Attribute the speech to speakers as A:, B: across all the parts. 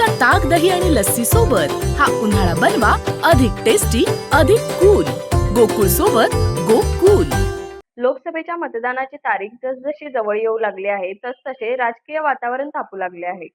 A: दही आणि लस्सी सोबत हा उन्हाळा बनवा अधिक टेस्टी अधिक कूल गोकुळ सोबत गोकुल.
B: लोकसभेच्या मतदानाची तारीख जसजशी जवळ येऊ लागली आहे तसतसे राजकीय वातावरण तापू लागले आहे.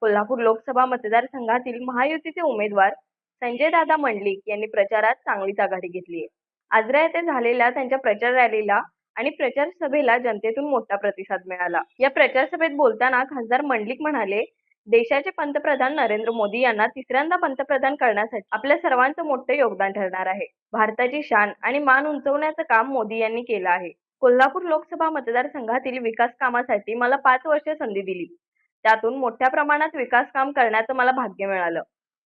B: कोल्हापूर लोकसभा मतदारसंघातील महायुतीचे उमेदवार संजय दादा मंडलिक यांनी प्रचारात चांगलीच आघाडी घेतली आहे. आजरा येथे झालेल्या त्यांच्या प्रचार रॅलीला आणि प्रचार सभेला जनतेतून मोठा प्रतिसाद मिळाला. या प्रचार सभेत बोलताना खासदार मंडलिक म्हणाले देशाचे पंतप्रधान नरेंद्र मोदी यांना तिसऱ्यांदा पंतप्रधान करण्यासाठी आपल्या सर्वांचं मोठं योगदान ठरणार आहे. भारताची शान आणि मान उंचवण्याचं काम मोदी यांनी केलं आहे. कोल्हापूर लोकसभा मतदारसंघातील विकास कामासाठी मला पाच वर्ष संधी दिली. त्यातून मोठ्या प्रमाणात विकास काम करण्याचं मला भाग्य मिळालं.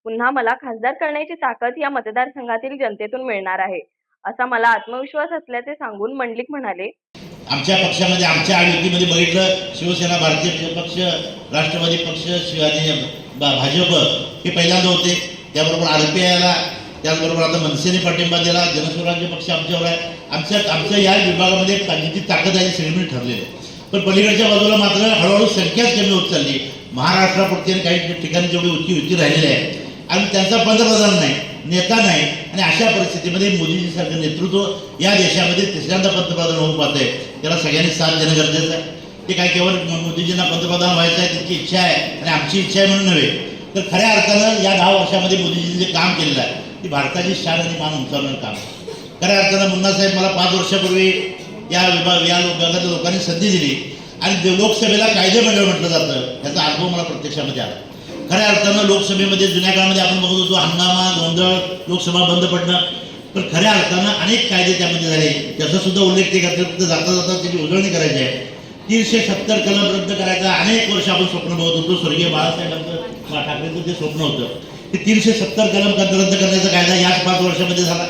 B: पुन्हा मला खासदार करण्याची ताकद या मतदारसंघातील जनतेतून मिळणार आहे. असा मला आत्मविश्वास असल्याचे सांगून मंडलिक म्हणाले
C: आमच्या पक्षामध्ये आमच्या आयुतीमध्ये बघितलं शिवसेना भारतीय पक्ष राष्ट्रवादी पक्ष शिवाजी भाजप हे पहिल्यांदा होते. त्याबरोबर आर पी आयला त्याचबरोबर आता मनसेने पाठिंबा दिला. जनस्वराज्य पक्ष आमच्यावर आहे. आमच्या आमच्या या विभागामध्ये जी ताकद आहे ती ठरलेली आहे. पण पलीकडच्या बाजूला मात्र हळूहळू संख्याच कमी होत चालली महाराष्ट्रापुरती आणि काही ठिकाणी जेवढी उंची उंची राहिलेली आहे आणि त्यांचा पंतप्रधान नाही नेता नाही आणि अशा परिस्थितीमध्ये मोदीजीसारखं नेतृत्व या देशामध्ये तिसऱ्यांदा पंतप्रधान होऊ पाहत आहे त्याला सगळ्यांनी साथ देणं गरजेचं आहे. ते काय केवळ मोदीजींना पंतप्रधान व्हायचं आहे त्यांची इच्छा आहे आणि आमची इच्छा आहे म्हणून नव्हे. तर खऱ्या अर्थानं या दहा वर्षामध्ये मोदीजींनी जे काम केलेलं आहे ती भारताची शान आणि मान उंचावण्याचं काम आहे. खऱ्या अर्थानं मुन्नासाहेब मला पाच वर्षापूर्वी या विभाग या विभागातल्या लोकांनी संधी दिली. आणि लोकसभेला कायदेमंडळ म्हटलं जातं याचा अनुभव मला प्रत्यक्षामध्ये आला. खऱ्या अर्थानं लोकसभेमध्ये जुन्या काळामध्ये आपण बघत होतो हंगामा गोंधळ लोकसभा बंद पडणं. पण खऱ्या अर्थानं अनेक कायदे त्यामध्ये झाले. त्याचा सुद्धा उल्लेख ते करतात जाता जाता त्याची उजळणी करायची आहे. तीनशे सत्तर कलम रद्द करायचा अनेक वर्ष आपण स्वप्न बघत होतो. स्वर्गीय बाळासाहेबांचं बा- ठाकरेंचं ते स्वप्न होतं. ते तीनशे सत्तर कलम रद्द करण्याचा कायदा याच पाच वर्षामध्ये झाला.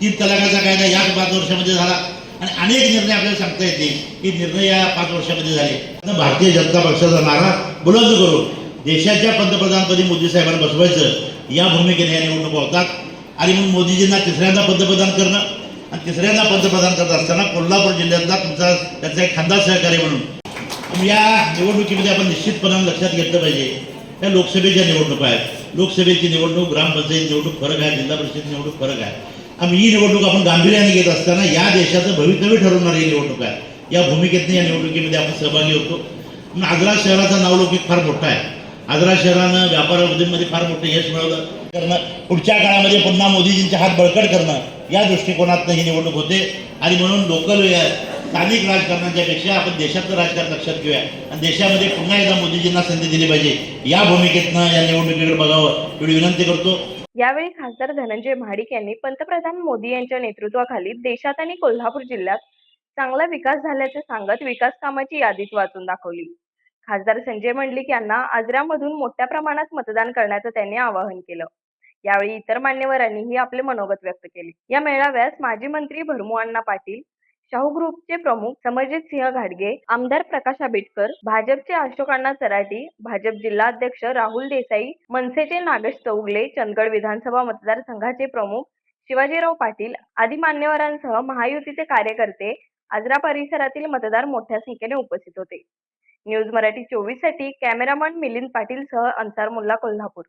C: तीन तलाकाचा कायदा याच पाच वर्षामध्ये झाला. आणि अनेक निर्णय आपल्याला सांगता येतील. की निर्णय या पाच वर्षामध्ये झाले. भारतीय जनता पक्षाचा नारा बुलंद करून देशाच्या पंतप्रधानपदी मोदी साहेबांना बसवायचं या भूमिकेने या निवडणुका होतात. आणि मग मोदीजींना तिसऱ्यांदा पंतप्रधान करणं आणि तिसऱ्यांदा पंतप्रधान करत असताना कोल्हापूर जिल्ह्यातला तुमचा त्याचा एक खांदा सहकारी म्हणून. मग या निवडणुकीमध्ये आपण निश्चितपणानं लक्षात घेतलं पाहिजे. या लोकसभेच्या निवडणुका आहेत. लोकसभेची निवडणूक ग्रामपंचायत निवडणूक फरक आहे जिल्हा परिषद निवडणूक फरक आहे. आणि ही निवडणूक आपण गांभीर्याने घेत असताना या देशाचं भवितव्य ठरवणारी ही निवडणूक आहे. या भूमिकेतनं या निवडणुकीमध्ये आपण सहभागी होतो. आणि आग्रा शहराचा नावलौकिक फार मोठा आहे. आग्रा शहरानं व्यापार वृद्धीमध्ये फार मोठं यश मिळवलं. करणं पुढच्या काळामध्ये पुन्हा मोदीजींचे हात बळकट करणं या दृष्टिकोनातनं ही निवडणूक होते. आणि म्हणून लोकल स्थानिक राजकारणाच्या पेक्षा आपण देशातलं राजकारण लक्षात घेऊया. आणि देशामध्ये पुन्हा एकदा मोदीजींना संधी दिली पाहिजे. या भूमिकेतनं या निवडणुकीकडे बघावं. एवढी विनंती करतो.
B: यावेळी खासदार धनंजय महाडिक यांनी पंतप्रधान मोदी यांच्या नेतृत्वाखाली देशात आणि कोल्हापूर जिल्ह्यात चांगला विकास झाल्याचे सांगत विकास कामाची यादीच वाचून दाखवली. खासदार संजय मंडलिक यांना आजऱ्यामधून मोठ्या प्रमाणात मतदान करण्याचं त्यांनी आवाहन केलं. यावेळी इतर मान्यवरांनीही आपले मनोगत व्यक्त केले. या मेळाव्यास माजी मंत्री भरमुअण्णा पाटील शाहू ग्रुपचे प्रमुख समजित सिंह घाडगे आमदार प्रकाश आंबेडकर भाजपचे अशोकांना अण्णा चराटी भाजप जिल्हाध्यक्ष राहुल देसाई मनसेचे नागेश चौगले चंदगड विधानसभा मतदारसंघाचे प्रमुख शिवाजीराव पाटील आदी मान्यवरांसह महायुतीचे कार्यकर्ते आजरा परिसरातील मतदार मोठ्या संख्येने उपस्थित होते. न्यूज मराठी चोवीससाठी कॅमेरामन मिलिंद पाटील सह अन्सार मुल्ला कोल्हापूर.